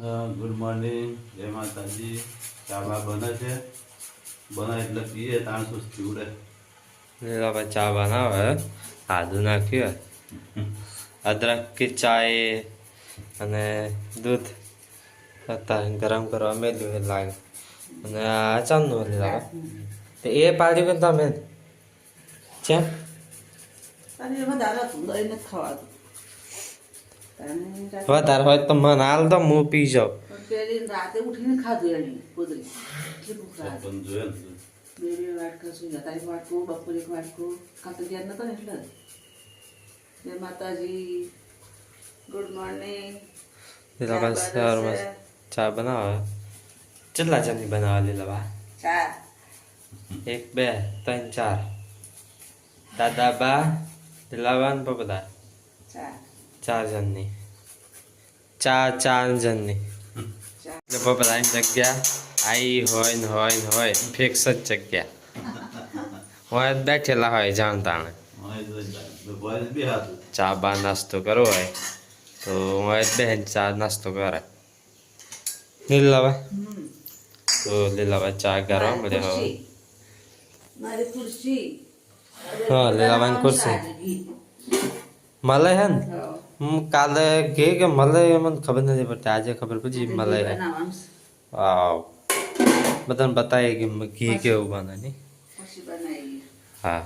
Good morning. જય માતાજી. ચા બા બને છે? બને એટલે પીએ તાણ સુસ્તી ઉડે લીલા ચા બનાવે આદુ નાખ્યું અદરક કી ચાય અને દૂધ અત્યારે ગરમ કરવા મેલ્યું લાગે. અને આ ચાંદનું લીલા ભાઈ તો એ પાડ્યું કે તમે. છે અરે વધારે દહીં નથી ખાવાતું. વધારે હોય તો મને હાલ તો હું પી જાઉં. રાતે ઉઠીને ખાધું એની કુદરી બે બે વાટકા સુઈ ગયા તારી વાટકું બપોરે એક વાટકું. કાં તો ઘેર નતો ને એટલે? જય માતાજી ગુડ મોર્નિંગ. લીલા સવારમાં ચા બનાવે. કેટલા જણની બનાવે લીલા ભાઈ ચાર. એક બે ત્રણ ચાર. દાદા બા લીલાબા ને બબદા ચાર. ચાર જણની ચાર ચાર જણની એટલે બબદાની જગ્યા આઈ હોય ને હોય ને હોય ફિક્સ જ જગ્યા. હોય બેઠેલા હોય જાણતાણે. ચા બા નાસ્તો કરવો હોય તો હોય બેન ચા નાસ્તો કરે. લીલાભાઈ. તો લીલાભાઈ ચા કરવા મળે હવે. મારી ખુરશી. હા, લીલાબાઈની ખુરશી. મળે હે ને? કાલે કે કે મળે મને ખબર નથી પડતી. આજે ખબર પડી મળે બધાને બતાવીએ કે ઘી કેવું બને નહીં. હા.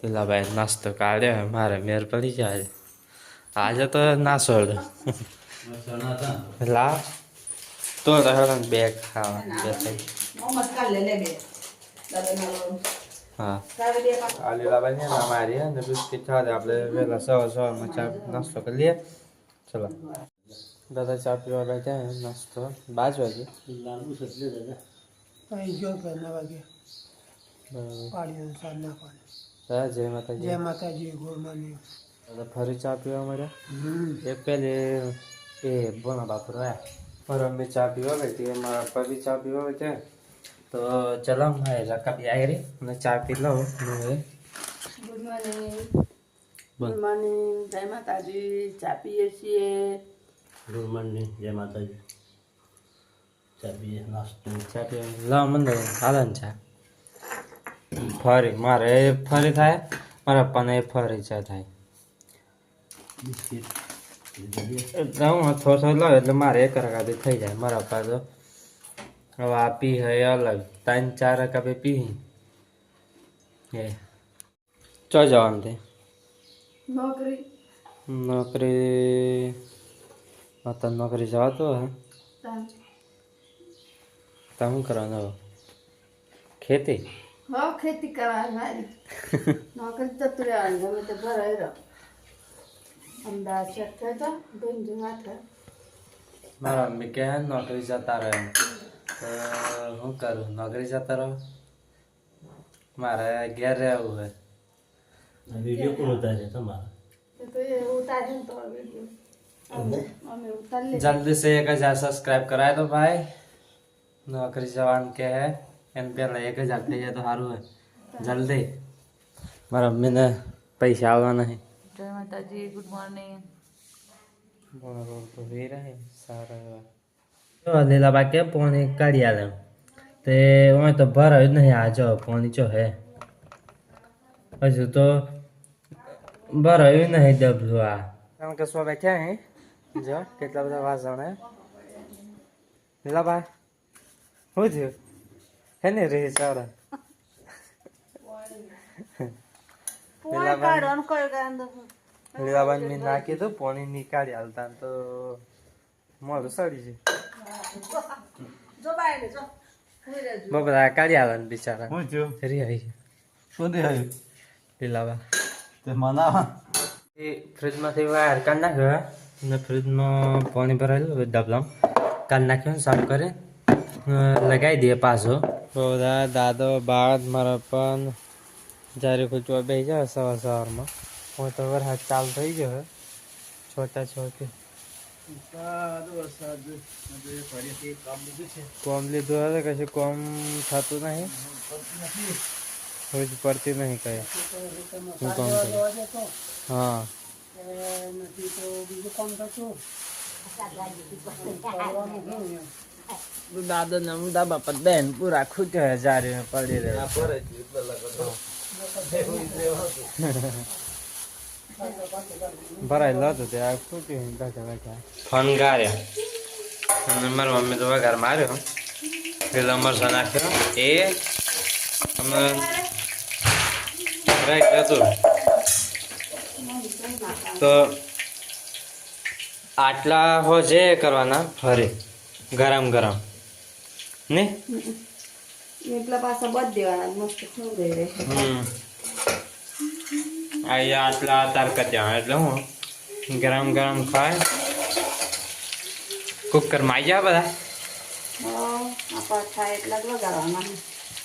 પેલા ભાઈ નાસ્તો કાઢ્યો મારે મેર પડી જાય આજે તો ના ને લા. તો રહ્યો બે ખાવા બે હા. તારે બે પાક આ લીલાભાઈ ને ના મારી હે ને બિસ્કિટ ખાવા આપણે વહેલા સવાર સવારમાં ચા નાસ્તો કરી લઈએ. ચલો. દાદા ચા પીવા બેઠા નાસ્તો. બાજ વાગે. અહીં જો ઘરના વાગે? બરાબર. પાડીને સાર નાખવાની જય માતાજી. જય માતાજી ગુડ દાદા ફરી ચા પીવા મળ્યા? એક પહેલે એ બોના બાપુ રહ્યા પર અમે ચા પીવા બેઠી મારા પપ્પા બી ચા પીવા છે તો ચલો મારે રકા આવી રહી. અને ચા પી લઉં હું એ ગુડ મોર્નિંગ ગુડ મોર્નિંગ જય માતાજી. ચા પીએ છીએ. ગુડ મોર્નિંગ જય માતાજી. ચા પીએ નાસ્તો. ચા પીએ. લાવ મને હાલે ને ચા. ફરી મારે ફરી થાય? મારા પપ્પાને ફરી ચા થાય. બિસ્કિટ. એટલે હું થોડો થોડો લાવ એટલે મારે એક રકાદી થઈ જાય. મારા પપ્પા તો હવે આ પી હે અલગ ત્રણ ચાર રકાબી પી એ ચો જવાનું તે નોકરી નોકરી આ તો નોકરી જવાતો હે તો શું કરવાનું હવે ખેતી હો ખેતી કરવાની નોકરી જતું રહેવાની ગમે તે ભરાઈ રહો અમદાવાદ સેટ થયો તો બેન જુના થયો મારા મમ્મી કહે નોકરી જતા રહે તો શું કરું નોકરી જતા રહો મારે ઘેર રહેવું હોય વિડીયો કોણ ઉતારે તમારા તો એ ઉતારે ને તો વિડીયો અમે અમે ઉતારી લે જલ્દી से एक हजार सब्सक्राइब कराए तो भाई नौकरी जवान के है એમ પહેલા એક હજાર થઈ જાય તો સારું હોય જલ્દી મારા મમ્મીને પૈસા આવવા નહીં જય માતાજી ગુડ મોર્નિંગ બરાબર તો વી રહે સારા એવા લીલા બાકી પાણી કાઢી આલે? તે ઓય તો ભરાયું જ નહીં આ જો, પાણી ચો હે. હજુ તો ભરાયું નહીં ડબલું આ. કારણ કે સો બેઠ્યા હે? જો, કેટલા બધા વાસણ હે લીલા બા શું થયું? હે ને રે ચાર લીલાબાન મેં નાખી દઉં પાણી નીકાળી હાલતા તો મોડું સડી છે જો બાય જો ખાઈ બધા કાઢી આવે બિચારા. હું જો રી આવી શું થયું? લીલાવા તે મનાવા. એ ફ્રીજમાંથી વાયર કાઢ નાખ્યો. ને ફ્રીજમાં પાણી ભરાયેલું ડબલામાં કાઢી નાખ્યો ને સાફ કરી. લગાવી દઈએ પાછો. બધા દાદો બાળ મારા પણ જ્યારે ખૂચવા બેસી જાય સવાર સવારમાં. હું તો વરસાદ ચાલુ થઈ ગયો છોટા છોટી. કોમ લીધું હવે કશું કોમ થતું નહીં. રોજ પડતી નહીં કઈ. શું કામ કરું હા. નથી તો બીજું કામ કરતું દાદો ને અમદા બાપા બેન પૂરા ખૂટે હજાર પડી રહે ભરાય લો તો ત્યાં ખૂટ્યું બેઠા બેઠા ફોન ગાર્યા અને મારા મમ્મી તો વઘાર માર્યો પેલો મરસો નાખ્યો એ અમે રાઈટ હતું તો આટલા હો જે કરવાના ફરે ગરમ ગરમ ને એટલા પાછા બધ દેવાના મસ્ત થઈ ગઈ રહે હમ અહીંયા આટલા તારકત્યા એટલે હું ગરમ ગરમ ખાય. કુકરમાં આવી જા બધા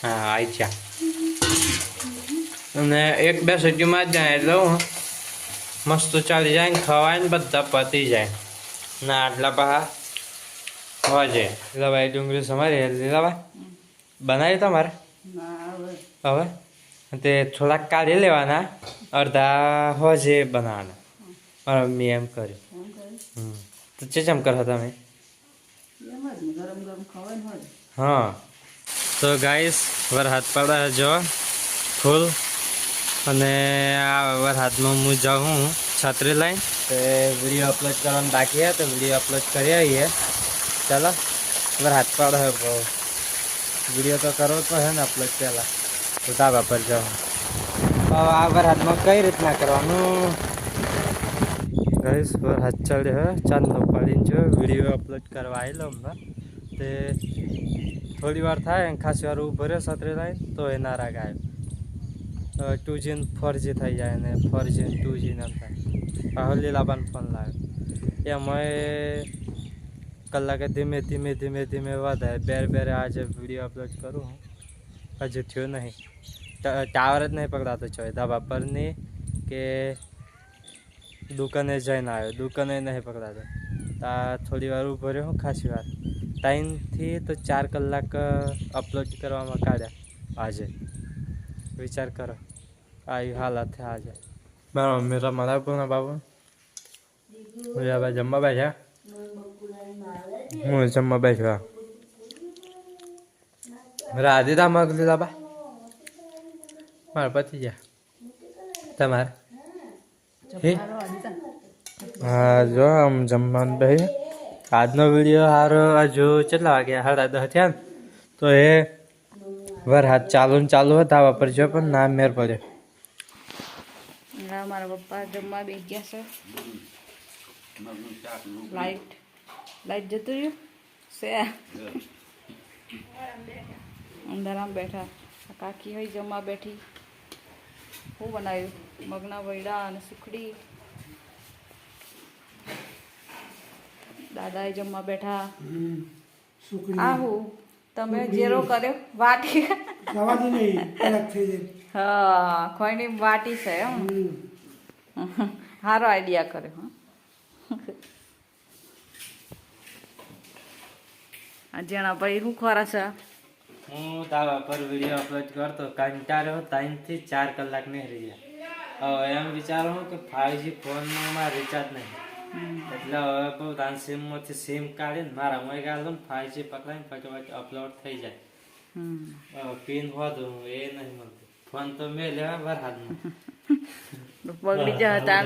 હા આવી જા અને એક બે સબ્જીમાં જ જાય એટલે હું મસ્ત ચાલી જાય ને ખવાય ને બધા પતી જાય. ના આટલા પહા હોય છે. લીલાભાઈ ડુંગળી સમારી લીલાભાઈ બનાવી તમારે? હવે? તે થોડાક કાઢી લેવાના અડધા હોજે બનાવવાના મમ્મી એમ કર્યું. તો ચે હમ. તો ચેચમ કરો તમે? એમ જ ને ગરમ ગરમ ખવાય ને હોય. હા. તો ગાઈસ વરસાદ પડે જો ફૂલ. અને આ વરસાદમાં હું જાઉં હું છત્રી લઈને. તો વીડિયો અપલોડ કરવાનું બાકી હે તો વીડિયો અપલોડ કરી આવીએ. ચાલો વરસાદ પડે બહુ. વીડિયો તો કરવો તો હે ને અપલોડ પહેલાં. તો ધાબા પર જાઓ. હવે આ વરસાદમાં કઈ રીતના કરવાનું? ગઈશ વરસાદ ચડ્યો હે. ચાંદનો પાડીને જો વીડિયો અપલોડ કરવા આવેલો હમણાં. તે થોડી વાર થાય ને ખાસી વાર ઊભો રહ્યો સતરે લઈને તો એ નારા ગાય ટુ જી ફોર જી થઈ જાય ને ફોર જી ટુ જી એમ થાય. પાછો લીલાબાન ફોન લાવે. એમાં કલાકે ધીમે ધીમે ધીમે ધીમે વધે બેર બેરે આજે વીડિયો અપલોડ કરું હું. હજુ થયો નહીં. ટાવર જ નહીં પકડાતો છો. ધાબા પરની કે દુકાને જઈને આવ્યો. દુકાને નહીં પકડાતો. તા થોડી વાર ઊભો રહ્યો હું ખાસી વાર. ટાઈમથી તો ચાર કલાક અપલોડ કરવામાં કાઢ્યા. આજે. વિચાર કરો. આવી હાલત છે આજે. મારા મમ્મી તો મારા પૂર્ણ બાબુ જમવા બેઠા. હું જમવા બેઠા. રાધીતા મગ લીધા બા મારા પતિ ગયા તમારે હે હા જો આમ જમવાનું બે આજનો વીડિયો સારો હજુ કેટલા વાગ્યા સાડા દસ થયા ને તો એ વરસાદ ચાલુ ને ચાલુ હતા વાપર જો પણ ના મેર પડ્યો હા મારા પપ્પા જમવા બે ગયા છે લાઈટ લાઈટ જતું રહ્યું છે અંદર આમ બેઠા કાકી હોય જમવા બેઠી. શું બનાવ્યું? મગના વૈડા અને સુખડી. દાદાએ જમવા બેઠા. આવું તમે જેરો કર્યો? વાટી. જવાથી નહીં કડક થઈ જાય. હા ખોઈની વાટી છે એમ. સારો આઈડિયા કર્યો હા. જેના ભાઈ શું ખરા છે. હું તાવા પર વીડિયો અપલોડ કરતો કંટાળ્યો ત્રણથી ચાર કલાક નહીં રહી ગયા. હવે એમ વિચારો હું કે ફાઈવજી ફોનમાં રિચાર્જ નહીં. એટલે હવે પોતાની સિમમાંથી સિમ કાઢીને મારા મોય ગાળો ફાઈવજી પકડાઈને ફટાફટ અપલોડ થઈ જાય. પિન હોતું એ નહીં મળતું. ફોન તો મેં લેવા તો બગડી જતા હતા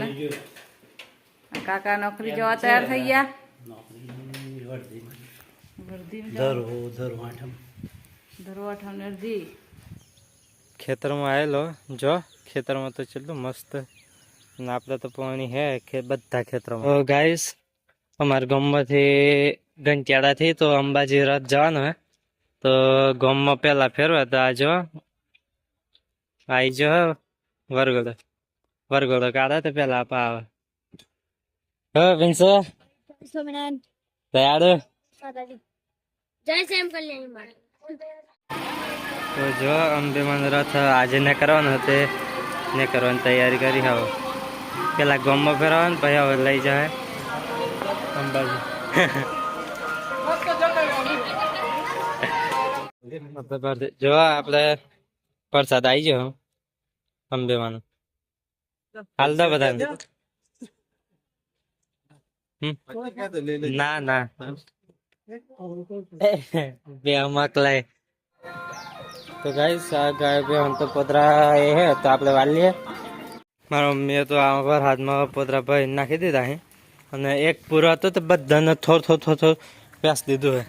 કાકા નોકરી જવા તૈયાર થઈ ગયા? વર્ધી ધરવાઠમ અડધી ખેતરમાં આવેલો. જો ખેતરમાં તો ચેટલું મસ્ત અને આપણે તો પાણી હે કે બધા ખેતરમાં. ગાઈસ અમારા ગામમાંથી ગંટિયાળાથી તો અંબાજી રથ જવાનું હે. તો ગામમાં પહેલાં ફેરવા તો આ જો આઈ જો વરગોડો વરગોડો કાઢા તો પેલા આપા આવે. હો વિંસો તૈયાર જય શ્યામ કલ્યાણી માં તો જો અંબેમાં રથ આજે ને કરવાનો તે ને કરવાની તૈયારી કરી હવે. પેલા ગામમાં ફેરવાનું પછી હવે લઈ જાય અંબાજી. જો, આપણે પ્રસાદ આવી ગયો. અંબેમાનો. હાલ દો બધા. ના ના. બે મકલાય તો ગાઈસ આ ગાય ભાઈ હમ તો પોતરા એ હે તો આપણે વાલીએ મારા મમ્મીએ તો આમ પર હાથમાં પોતરા ભાઈ નાખી દીધા હે. અને એક પૂરો હતો તો બધાને થોડ થોડ થોડ થોર વ્યાસ દીધું હે.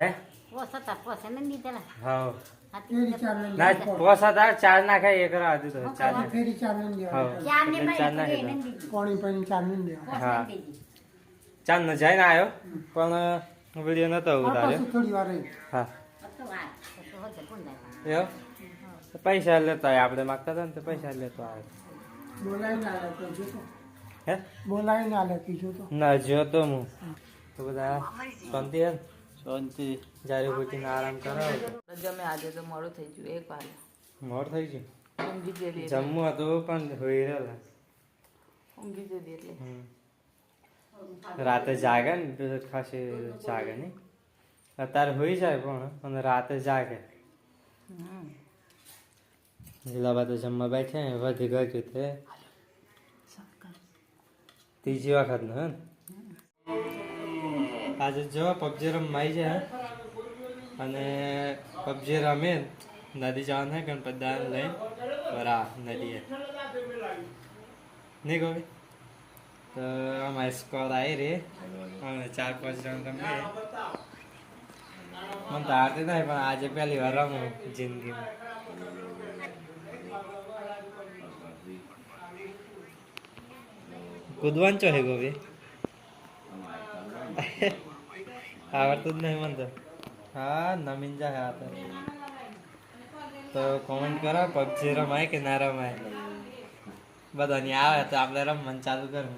હે? હા ના પોસાત ચાર નાખે એક દીધો ચાર નાખે. ને ને ચાંદ ન જઈને આવ્યો પણ વીડિયો નતો ઉતાર્યો. થોડી વાર હા. એવું પૈસા લેતો હોય આપણે માગતા હતા ને તો પૈસા લેતો આવે હે? બોલાવી ના કીધું તો ના જોતો હું. તો બધા શાંતિ હે? શાંતિ. જારી બુટીને આરામ કરાવો જમે આજે તો મોડું થઈ ગયું એક વાર મોડું થઈ ગયું? જમવું હતું પણ હોઈ રહેલા. ઊંઘી ગયેલી એટલે. રાતે જાગે ને ખાસી જાગે નહીં? અત્યારે હોઈ જાય પણ અને રાતે જાગે. લીલાબા તો જમવા બેઠે વધી ગયું તે. ત્રીજી વખત ને? આજે જો પબજી રમાઈ છે અને પબજી રમે, નદી જવાનું છે ગણપત દાન લઈને? બરા નદીએ. નહીં ગોવી? તો અમારી સ્કોર આવી રહી. અને ચાર પાંચ જણ રમીએ. મને તો આરતી નહીં પણ આજે પહેલી વાર રમું જિંદગીમાં. કૂદવાનું ચો હે ગોવી આવડતું જ નહીં મને તો. હા, નમીન જા હે તો. તો કોમેન્ટ કરો, પબજી રમાય કે ના રમાય? બધાની આવે તો આપણે રમવાનું ચાલુ કરું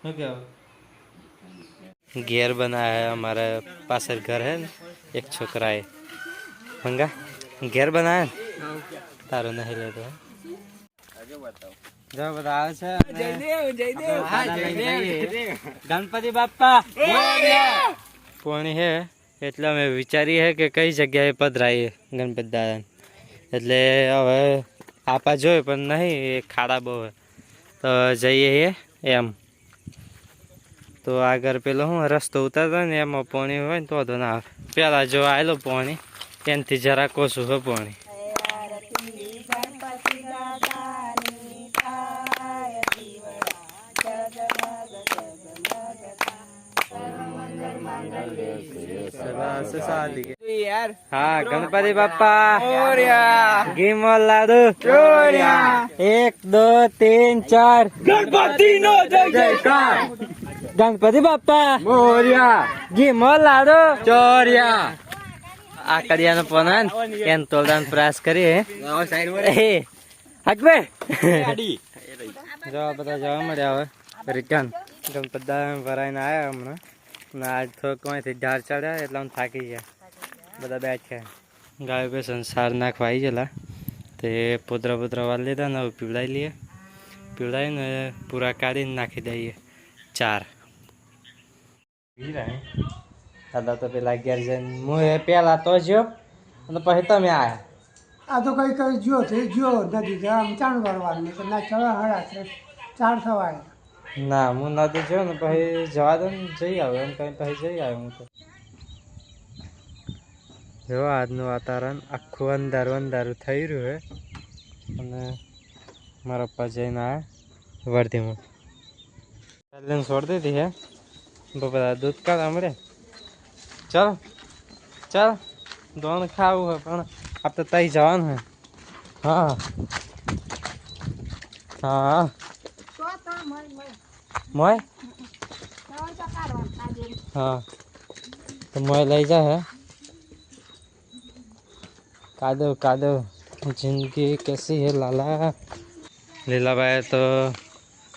શું કેવું? ઘેર બનાયા અમારા પાસે ઘર હે ને એક છોકરાએ. મંગા ઘેર બનાવ્યા ને? તારું નહીં લેતો હે? જો બધા આવે છે. ગણપતિ બાપા પોણી હે એટલે અમે વિચારીએ કે કઈ જગ્યાએ પધરાઈએ ગણપતિ દાદા એટલે હવે આપા જોઈએ પણ નહીં એ ખાડા બહુ તો જઈએ એમ. તો આગળ પેલો હું રસ્તો ઉતારતો ને એમાં પાણી હોય ને તો તો ના આવે. પેલા જો આવેલો પાણી એનાથી જરા કોશું હોય પાણી. હા ગણપતિ બાપ્પા ગીમો લાડુ. એક દો તીન ચાર. ગણપતિ નો જયકાર. ગણપતિ બાપા. મોર્યા. ગીમો લાડો. ચોર્યા. આ કડિયાનો પોનાન એન તોલદાન પ્રયાસ કરી હે હકવે. જવા બધા જવા મળ્યા હવે. રિટર્ન. ગણપતિ દાદા ભરાઈને આવ્યા હમણાં. અને આજ થોડોક અહીંથી ઢાર ચડ્યા એટલે હું થાકી ગયા. બધા બેઠ્યા. ગાય બે સંસાર નાખવા આવી ગયેલા. તે પોતરા પોતરા વાળી લીધા ને હવે પીવડાવી લઈએ. પીવડાવીને પૂરા કાઢીને નાખી દઈએ. ચાર. દાદા તો પેલા અગિયાર જણ. હું એ પેલા તો જો અને પછી તમે આયા. આ તો કઈ કઈ જ્યો છે જ્યો નદી આમ ચાણ કરવાનું તો ના ચવા હળા ચાર થવાય ના હું નથી જો ને પછી જવા દો ને જઈ આવ્યો એમ કઈ પછી જઈ આવ્યો હું તો. જો આજનું વાતાવરણ આખું અંધારું અંધારું થઈ રહ્યું છે અને મારા પપ્પા જઈને આવ્યા વર્ધીમાં. પહેલે છોડી દીધી હે. બધા દૂધ કાઢા મળે ચાલ ચાલ. દોણ ખાવું હોય પણ આપણે તઈ જવાનું હે. હા. હા. મોય? હા. તો મોય લઈ જા હે. કાદવ કાદવ જિંદગી કેસી હે લાલા. લીલાભાઈ તો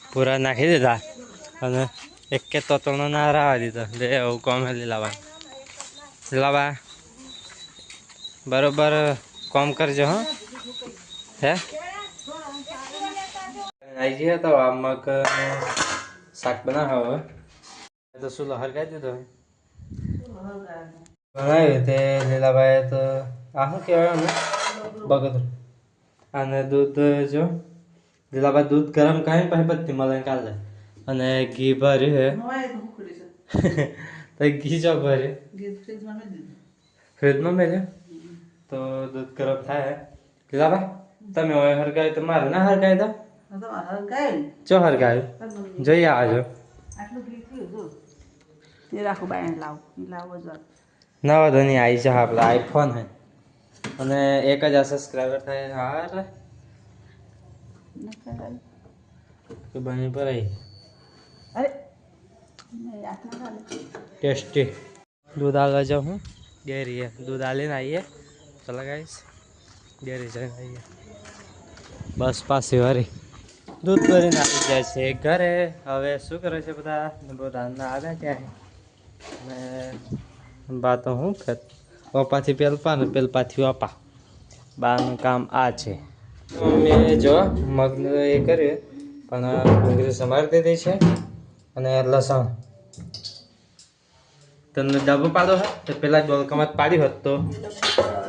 પૂરા નાખી દીધા. અને એક તો ત્રણ ના રાવા દીધો લે એવું કોમ હે લીલાભાઈ લીલાભાઈ બરોબર કોમ કરજો હો હે આવી ગયા તો આ મગ શાક બનાવો હવે તો શું હરગાઈ દીધો બનાવ્યું તે લીલાભાઈ તો આ શું કહેવાય અમે બગદ અને દૂધ જો લીલાભાઈ દૂધ ગરમ કાંઈ પછી બધી મળે કાલે અને ઘી ભર્યું હે. તો તો ઘી ચો ભર્યું. ફ્રીજમાં મેં દીધું તો દૂધ ગરમ થાય દિલાબા તમે હવે હરગાય તો મારે ના હરગાય તો આ તો ને ચો હરગાય જઈ જોઈએ આવજો ઘી થયું જો એ રાખો બાય લાવ. ઈ લાવો જ નવા ધોની આવી છે આપણે આઈફોન હે. અને એક હજાર સબસ્ક્રાઈબર થાય હાર. કે બની પર આવી અરે. ટેસ્ટી. દૂધ આગળ જાઉં હું. ડેરીએ. દૂધ આલીને આવીએ ચલો ગાઈશ ડેરી જઈને આવીએ બસ પાસે વારી. દૂધ ભરીને આવી જાય છે ઘરે. હવે શું કરે છે બધા? બધા આવે ત્યાં ને બા તો હું કર પપ્પાથી પેલપા ને પેલપાથી વાપા બાનું કામ આ છે. મેં જો મગનું એ કર્યું પણ ડુંગળી સમારી દીધી છે. અને લસણ. તમને ડબ્બો પાડો હે? તો પેલા ડોલકામાં પાડી હોત તો.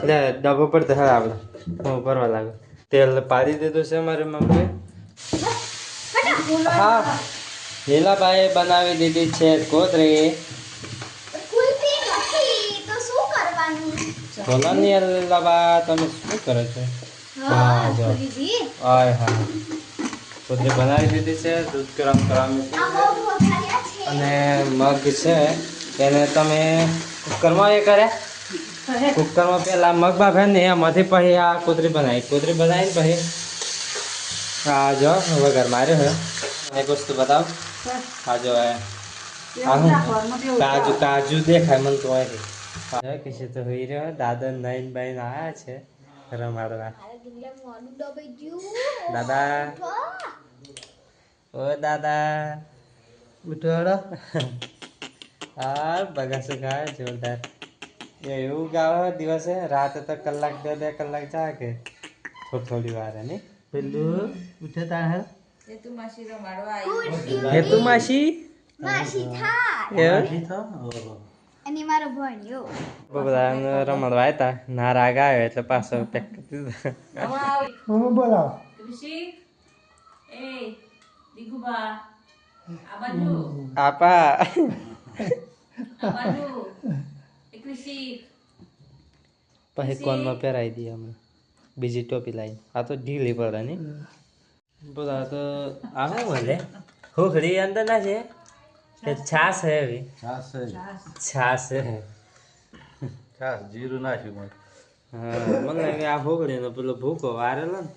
એટલે ડબ્બો પર તો આવે. આપણે હું ભરવા લાગે તેલ પાડી દીધું છે મારી મમ્મી હા. લીલાભાઈએ બનાવી દીધી છે કોતરી કુલ્ફી નથી તો શું કરવાનું? બોલાની યાર લીલાબા તમે શું કરો છો? હા જો. હા. કોતરી બનાવી દીધી છે દૂધ ગરમ છે. અને મગ છે એને તમે કુકરમાં એ કરે? કુકરમાં પેલા મગ બાફે ને એમાંથી પછી આ કુતરી બનાવી. કુતરી બનાવીને પછી આ જો વગર માર્યો હે એક વસ્તુ બતાવ. આ જો કાજુ કાજુ દેખાય મને તો અહીંથી. હવે તો હોઈ રહ્યો દાદા નાઈન બાઈન આવ્યા છે. રમાડવા. દાદા. ઓ દાદા. ઉઠોડો હા બગાસું ગાય જોરદાર. એ એવું ગાવે દિવસે રાતે તો કલાક બે બે કલાક જાગે. થોડી થોડી વાર નહીં પેલું ઉઠે તાર હે? હેતુ. માસી? માસી થા એ? અને મારો ભણ્યો. બધા રમડવા આવ્યા ના રાગ આવ્યો એટલે પાછો પેક કરી દીધો. મમ્મી બોલાવો? આપા પછી કોનમાં પહેરાવી દઈએ અમે બીજી ટોપી લાવી આ તો ઢીલી પડે ને બધા તો આ શું મળે હુખડી અંદર ના છે કે છાસ હે એવી છાશ હે છાસ હે છાશ જીરું નાખ્યું હા મને આ હુખડીનો પેલો ભૂકો વારેલો ને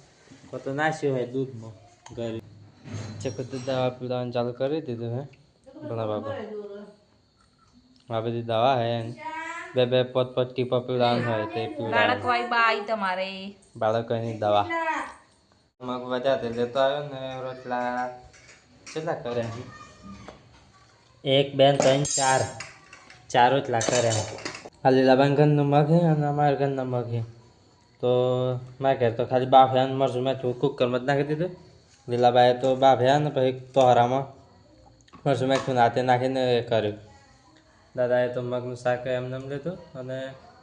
તો તો નાખ્યો હોય દૂધમાં ઘરે ચકત દવા પીવડાવવાનું ચાલુ કરી દીધું હે. ઘણા બાબા આ બધી દવા હે. બે બે પોત પોત ટીપા પીવડાવવાનું હોય તે બાળક બાઈ તમારે. બાળકોની દવા. મગ વધ્યા તે લેતો આવ્યો ને રોટલા કેટલા કરે એક બે ને ત્રણ ચાર. ચાર રોટલા કરે આ લીલાબાન ઘરનું મગ હે અને અમારા ઘરના મગ હે. તો મેં ઘેર તો ખાલી બાફ્યા અને મરચું મેં કુકરમાં જ નાખી દીધું. લીલાબાએ તો બાભ્યા ને પછી તોહરામાં મરચું મેં નાતે નાખીને એ કર્યું. દાદાએ તો મગનું શાક એમને એમ લીધું અને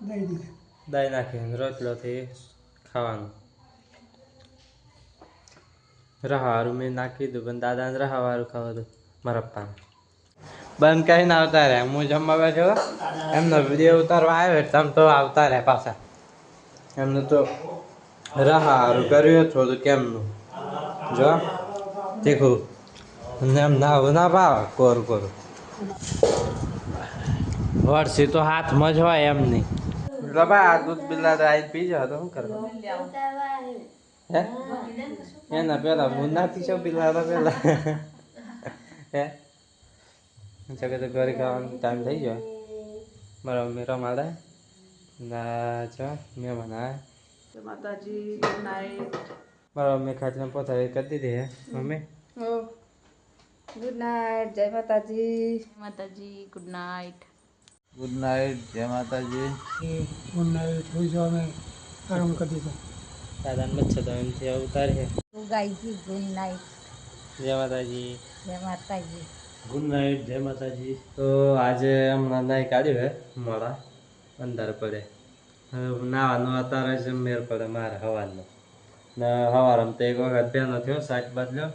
દઈ દહીં નાખીને રોટલોથી ખાવાનું. રહાવાળું મેં નાખી દીધું પણ દાદાને રહાવાળું ખાવા દઉં મારા પપ્પાને. બંધ કરીને આવતા રહ્યા હું જમવા બેઠો એમનો વીડિયો ઉતારવા આવ્યો એટલે તમે તો આવતા રહ્યા પાછા. એમનું તો રહાવાળું કર્યું થોડું કેમનું? જો તીખું. અને એમ ના ના ભાવ કોરું કોરું. વરસી તો હાથમાં જ હોય એમ નહીં. બાબા આ દૂધ બિલા આવીને પી જાવ તો શું કરવા હે? એના પેલા હું નાખી છું બિલા તો પેલા હે? જગે તો ઘરે ખાવાનો ટાઈમ થઈ ગયો. મારા મમ્મી રમાડે. ના છો મેં મનાય માતાજી ગુડ નાઇટ મારા મમ્મી ખાટલે પોતાવી કરી દીધી હે મમ્મી? ગુડ નાઇટ જય માતાજી. માતાજી ગુડ નાઇટ ગુડ નાઇટ જય માતાજી. ઉનાળે થોડી જો અમે આરામ કરી દીધો. દાદાને મચ્છર તો એમથી ઉતારી હે. ગાયજી ગુડ નાઇટ જય માતાજી. જય માતાજી. ગુડ નાઇટ જય માતાજી. તો આજે હમણાં નાઈ કાઢ્યું હે મોડા. અંધાર પડે. હવે નાવાનો અત્યારે જ મેર પડે મારે હવાનો ને સવારમાં તો એક વખત પહેલો થયો શાક બદલ્યો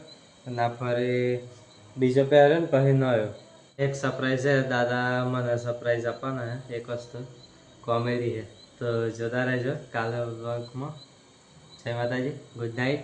અને ફરી બીજો પહેર્યો ને પછી નયો. એક સરપ્રાઈઝ છે, દાદા મને સરપ્રાઈઝ આપવાના હે એક વસ્તુ. કોમેડી છે. તો જોતા રહેજો કાલે વર્કમાં જય માતાજી. Good night